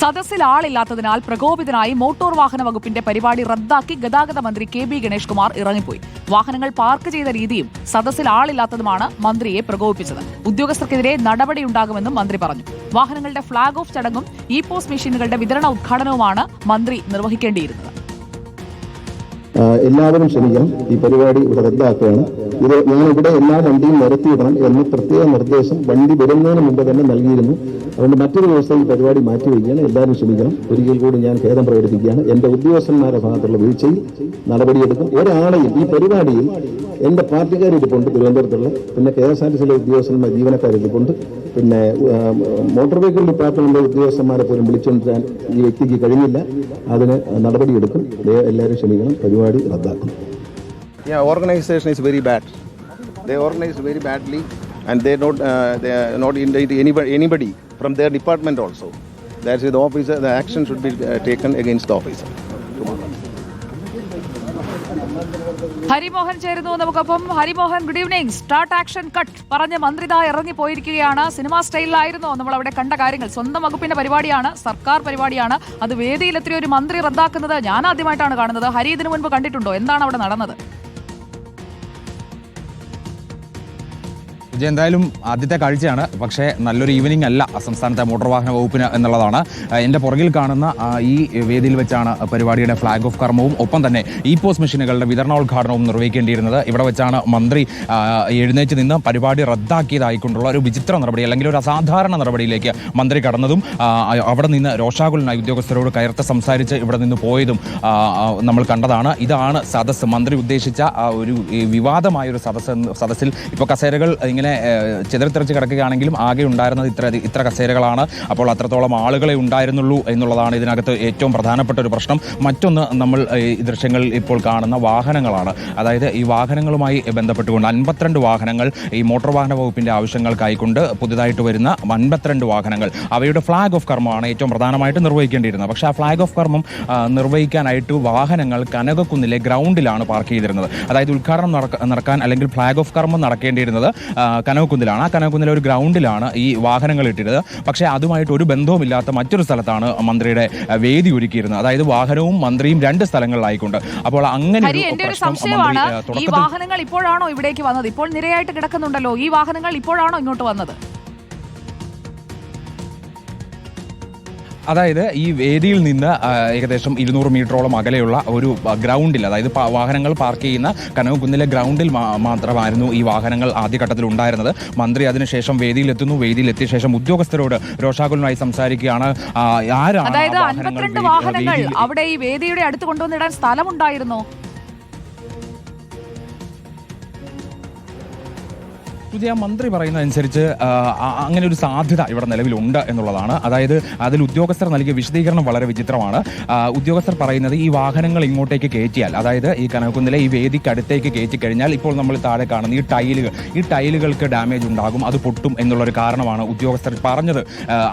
സദസ്സിൽ ആളില്ലാത്തതിനാൽ പ്രകോപിതനായി മോട്ടോർ വാഹന വകുപ്പിന്റെ പരിപാടി റദ്ദാക്കി ഗതാഗത മന്ത്രി കെ ബി ഗണേഷ് കുമാർ ഇറങ്ങിപ്പോയി. വാഹനങ്ങൾ പാർക്ക് ചെയ്ത രീതിയും സദസ്സിൽ ആളില്ലാത്തതുമാണ് മന്ത്രിയെ പ്രകോപിപ്പിച്ചത്. ഉദ്യോഗസ്ഥർക്കെതിരെ നടപടിയുണ്ടാകുമെന്നും മന്ത്രി പറഞ്ഞു. വാഹനങ്ങളുടെ ഫ്ളാഗ് ഓഫ് ചടങ്ങും ഇ പോസ്റ്റ് മെഷീനുകളുടെ വിതരണ ഉദ്ഘാടനവുമാണ് മന്ത്രി നിർവഹിക്കേണ്ടിയിരുന്നത്. എല്ലാവരും ശ്രമിക്കാം ഈ പരിപാടി ഇവിടെ റദ്ദാക്കുകയാണ്. ഇത് ഇവിടെ എല്ലാ വണ്ടിയും നിരത്തിയിടണം എന്ന് പ്രത്യേക നിർദ്ദേശം വണ്ടി വരുന്നതിന് മുമ്പ് തന്നെ നൽകിയിരുന്നു. അതുകൊണ്ട് മറ്റൊരു ദിവസം ഈ പരിപാടി മാറ്റിവെക്കുകയാണ് എല്ലാവരും ക്ഷമിക്കണം. ഒരിക്കൽ കൂടി ഞാൻ ഖേദം പ്രകടിപ്പിക്കുകയാണ്. എന്റെ ഉദ്യോഗസ്ഥന്മാരുടെ ഭാഗത്തുള്ള വീഴ്ചയിൽ നടപടിയെടുക്കും. ഒരാളെയും ഈ പരിപാടിയിൽ എന്റെ പാർട്ടിക്കാരിരിപ്പുണ്ട് തിരുവനന്തപുരത്തുള്ള പിന്നെ കെ എസ് ആർ ടി സിയിലെ ഉദ്യോഗസ്ഥന്മാർ ജീവനക്കാരിരിപ്പുണ്ട് പിന്നെ മോട്ടോർ വെഹിക്കിൾ ഡിപ്പാർട്ട്മെന്റിലെ ഉദ്യോഗസ്ഥന്മാരെ പോലും വിളിച്ചുകൊണ്ടിരാൻ ഈ വ്യക്തിക്ക് കഴിഞ്ഞില്ല. അതിന് നടപടിയെടുക്കും. എല്ലാവരും ക്ഷമിക്കണം. പരിപാടി റദ്ദാക്കും Yeah, organization is very bad. They organize very badly, and they not uh, they are not indicted anybody anybody from their department also. That's the officer. The action should be uh, taken against the officer. Harimohan ചേരുന്നു. നമുക്കൊപ്പം Harimohan good evening start action cut പറഞ്ഞ് മന്ത്രിത ഇറങ്ങി പോയിരിക്കുകയാണ്. Cinema സ്റ്റൈലിലായിരുന്നോ. നമ്മൾ അവിടെ കണ്ട കാര്യങ്ങൾ. സ്വന്തം വകുപ്പിന്റെ പരിപാടിയാണ്. സർക്കാർ പരിപാടിയാണ്. അത് വേദിയിലെത്തിയ ഒരു മന്ത്രി റദ്ദാക്കുന്നത് ഞാൻ ആദ്യമായിട്ടാണ് കാണുന്നത്. ഹരി ഇതിനു മുൻപ് കണ്ടിട്ടുണ്ടോ? എന്താണ് അവിടെ നടന്നത്? വിജയ് എന്തായാലും ആദ്യത്തെ കാഴ്ചയാണ്. പക്ഷേ നല്ലൊരു ഈവനിങ് അല്ല സംസ്ഥാനത്തെ മോട്ടോർ വാഹന വകുപ്പിന് എന്നുള്ളതാണ്. എന്റെ പുറകിൽ കാണുന്ന ഈ വേദിയിൽ വെച്ചാണ് പരിപാടിയുടെ ഫ്ലാഗ് ഓഫ് കർമ്മവും ഒപ്പം തന്നെ ഇ പോസ്റ്റ് മെഷീനുകളുടെ വിതരണോദ്ഘാടനവും നിർവഹിക്കേണ്ടിയിരുന്നത്. ഇവിടെ വെച്ചാണ് മന്ത്രി എഴുന്നേറ്റ് നിന്ന് പരിപാടി റദ്ദാക്കിയതായിക്കൊണ്ടുള്ള ഒരു വിചിത്ര നടപടി അല്ലെങ്കിൽ ഒരു അസാധാരണ നടപടിയിലേക്ക് മന്ത്രി കടന്നതും അവിടെ നിന്ന് രോഷാകുലനായി ഉദ്യോഗസ്ഥരോട് കയർത്ത് സംസാരിച്ച് ഇവിടെ നിന്ന് പോയതും നമ്മൾ കണ്ടതാണ്. ഇതാണ് സദസ്സ്. മന്ത്രി ഉദ്ദേശിച്ച ഒരു വിവാദമായ ഒരു സദസ്സ് സദസ്സിൽ ഇപ്പോൾ കസേരകൾ ഇങ്ങനെ ഏഹ്, ചിതറിത്തെറിച്ച് കിടക്കുകയാണെങ്കിലും ആകെ ഉണ്ടായിരുന്നത് ഇത്ര ഇത്ര കസേരകളാണ്. അപ്പോൾ അത്രത്തോളം ആളുകളെ ഉണ്ടായിരുന്നുള്ളൂ എന്നുള്ളതാണ് ഇതിനകത്ത് ഏറ്റവും പ്രധാനപ്പെട്ട ഒരു പ്രശ്നം. മറ്റൊന്ന് നമ്മൾ ഈ ദൃശ്യങ്ങളിൽ ഇപ്പോൾ കാണുന്ന വാഹനങ്ങളാണ്. അതായത് ഈ വാഹനങ്ങളുമായി ബന്ധപ്പെട്ടുകൊണ്ട് അൻപത്തിരണ്ട് വാഹനങ്ങൾ ഈ മോട്ടോർ വാഹന വകുപ്പിന്റെ ആവശ്യങ്ങൾക്കായിക്കൊണ്ട് പുതുതായിട്ട് വരുന്ന അൻപത്തിരണ്ട് വാഹനങ്ങൾ. അവയുടെ ഫ്ലാഗ് ഓഫ് കർമ്മമാണ് ഏറ്റവും പ്രധാനമായിട്ട് നിർവഹിക്കേണ്ടിയിരുന്നത്. പക്ഷേ ആ ഫ്ലാഗ് ഓഫ് കർമ്മം നിർവഹിക്കാനായിട്ട് വാഹനങ്ങൾ കനകക്കുന്നിലെ ഗ്രൗണ്ടിലാണ് പാർക്ക് ചെയ്തിരുന്നത്. അതായത് ഉദ്ഘാടനം നടക്ക- നടക്കാൻ അല്ലെങ്കിൽ ഫ്ലാഗ് ഓഫ് കർമ്മം നടക്കേണ്ടിയിരുന്നത് ആ, കനകക്കുന്നിലാണ്. ആ കനവക്കുന്നിലെ ഒരു ഗ്രൗണ്ടിലാണ് ഈ വാഹനങ്ങൾ ഇട്ടിരുന്നത്. പക്ഷേ അതുമായിട്ട് ഒരു ബന്ധവുമില്ലാത്ത മറ്റൊരു സ്ഥലത്താണ് മന്ത്രിയുടെ വേദി ഒരുക്കിയിരുന്നത്. അതായത് വാഹനവും മന്ത്രിയും രണ്ട് സ്ഥലങ്ങളിലായിക്കൊണ്ട്. അപ്പോൾ അങ്ങനെ ഒരു എന്റെ ഒരു സംശയമാണ്. ഈ വാഹനങ്ങൾ ഇപ്പോഴാണോ ഇവിടേക്ക് വന്നത്? ഇപ്പോൾ നിരയായിട്ട് കിടക്കുന്നുണ്ടല്ലോ. ഈ വാഹനങ്ങൾ ഇപ്പോഴാണോ ഇങ്ങോട്ട് വന്നത്? അതായത് ഈ വേദിയിൽ നിന്ന് ഏകദേശം ഇരുന്നൂറ് മീറ്ററോളം അകലെയുള്ള ഒരു ഗ്രൗണ്ടിൽ അതായത് വാഹനങ്ങൾ പാർക്ക് ചെയ്യുന്ന കനകക്കുന്നിലെ ഗ്രൗണ്ടിൽ മാത്രമായിരുന്നു ഈ വാഹനങ്ങൾ ആദ്യഘട്ടത്തിൽ ഉണ്ടായിരുന്നത്. മന്ത്രി അതിനുശേഷം വേദിയിലെത്തുന്നു. വേദിയിലെത്തിയ ശേഷം ഉദ്യോഗസ്ഥരോട് രോഷാകുലനായി സംസാരിക്കുകയാണ്. ആരാണ് അതായത് അൻപത്തിരണ്ട് വാഹനങ്ങൾ അവിടെ ഈ വേദിയുടെ അടുത്ത് കൊണ്ടുവന്നിടാൻ സ്ഥലമുണ്ടായിരുന്നോ? പുതിയ മന്ത്രി പറയുന്നതനുസരിച്ച് അങ്ങനെ ഒരു സാധ്യത ഇവിടെ നിലവിലുണ്ട് എന്നുള്ളതാണ്. അതായത് അതിൽ ഉദ്യോഗസ്ഥർ നൽകിയ വിശദീകരണം വളരെ വിചിത്രമാണ്. ഉദ്യോഗസ്ഥർ പറയുന്നത് ഈ വാഹനങ്ങൾ ഇങ്ങോട്ടേക്ക് കയറ്റിയാൽ അതായത് ഈ കനകുന്നിലെ ഈ വേദിക്ക് അടുത്തേക്ക് കയറ്റി കഴിഞ്ഞാൽ ഇപ്പോൾ നമ്മൾ താഴെ കാണുന്ന ഈ ടൈലുകൾ ഈ ടൈലുകൾക്ക് ഡാമേജ് ഉണ്ടാകും അത് പൊട്ടും എന്നുള്ളൊരു കാരണമാണ് ഉദ്യോഗസ്ഥർ പറഞ്ഞത്.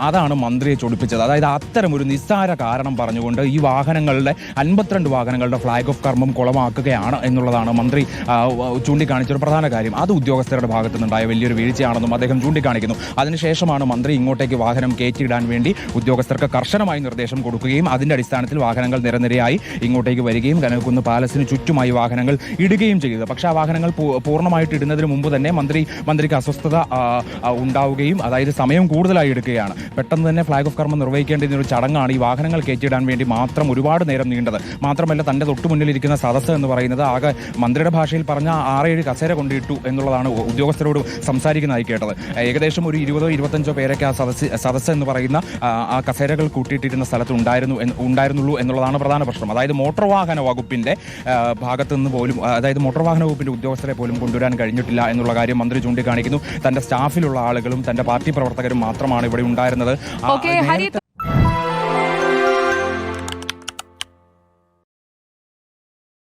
അതാണ് മന്ത്രിയെ ചൊടിപ്പിച്ചത്. അതായത് അത്തരം ഒരു നിസ്സാര കാരണം പറഞ്ഞുകൊണ്ട് ഈ വാഹനങ്ങളുടെ അൻപത്തിരണ്ട് വാഹനങ്ങളുടെ ഫ്ലാഗ് ഓഫ് കർമ്മം കുളമാക്കുകയാണ് എന്നുള്ളതാണ് മന്ത്രി ചൂണ്ടിക്കാണിച്ചൊരു പ്രധാന കാര്യം. അത് ഉദ്യോഗസ്ഥരുടെ ഭാഗത്തു നിന്നുണ്ടായ വലിയൊരു വീഴ്ചയാണെന്നും അദ്ദേഹം ചൂണ്ടിക്കാണിക്കുന്നു. അതിനുശേഷമാണ് മന്ത്രി ഇങ്ങോട്ടേക്ക് വാഹനം കയറ്റിയിടാൻ വേണ്ടി ഉദ്യോഗസ്ഥർക്ക് കർശനമായി നിർദ്ദേശം കൊടുക്കുകയും അതിന്റെ അടിസ്ഥാനത്തിൽ വാഹനങ്ങൾ നിരനിരയായി ഇങ്ങോട്ടേക്ക് വരികയും കനകക്കുന്ന് പാലസിന് ചുറ്റുമായി വാഹനങ്ങൾ ഇടുകയും ചെയ്തത് പക്ഷേ ആ വാഹനങ്ങൾ പൂർണമായിട്ട് ഇടുന്നതിന് മുമ്പ് തന്നെ മന്ത്രി മന്ത്രിക്ക് അസ്വസ്ഥത ഉണ്ടാവുകയും അതായത് സമയം കൂടുതലായി എടുക്കുകയാണ്. പെട്ടെന്ന് തന്നെ ഫ്ലാഗ് ഓഫ് കർമ്മം നിർവഹിക്കേണ്ടുന്ന ഒരു ചടങ്ങാണ് ഈ വാഹനങ്ങൾ കയറ്റിയിടാൻ വേണ്ടി മാത്രം ഒരുപാട് നേരം നീണ്ടത്. മാത്രമല്ല തന്റെ തൊട്ടു മുന്നിലിരിക്കുന്ന സദസ്സ് എന്ന് പറയുന്നത് ആകെ മന്ത്രിയുടെ ഭാഷയിൽ പറഞ്ഞ ആറേഴ് കസേര കൊണ്ടിട്ടു എന്നുള്ളതാണ് ഉ- ഉദ്യോഗസ്ഥരോട് സംസാരിക്കുന്നതായി കേട്ടത്. ഏകദേശം ഒരു ഇരുപതോ ഇരുപത്തഞ്ചോ പേരൊക്കെ ആ സദസ് സദസ്സ് എന്ന് പറയുന്ന ആ, കസേരകൾ കൂട്ടിയിട്ടിരുന്ന സ്ഥലത്ത് ഉണ്ടായിരുന്നു ഉണ്ടായിരുന്നുള്ളൂ എന്നുള്ളതാണ് പ്രധാന പ്രശ്നം. അതായത് മോട്ടോർ വാഹന വകുപ്പിന്റെ ആ, ഭാഗത്ത് നിന്ന് പോലും അതായത് മോട്ടോർ വാഹന വകുപ്പിന്റെ ഉദ്യോഗസ്ഥരെ പോലും കൊണ്ടുവരാൻ കഴിഞ്ഞിട്ടില്ല എന്നുള്ള കാര്യം മന്ത്രി ചൂണ്ടിക്കാണിക്കുന്നു. തന്റെ സ്റ്റാഫിലുള്ള ആളുകളും തന്റെ പാർട്ടി പ്രവർത്തകരും മാത്രമാണ് ഇവിടെ ഉണ്ടായിരുന്നത്.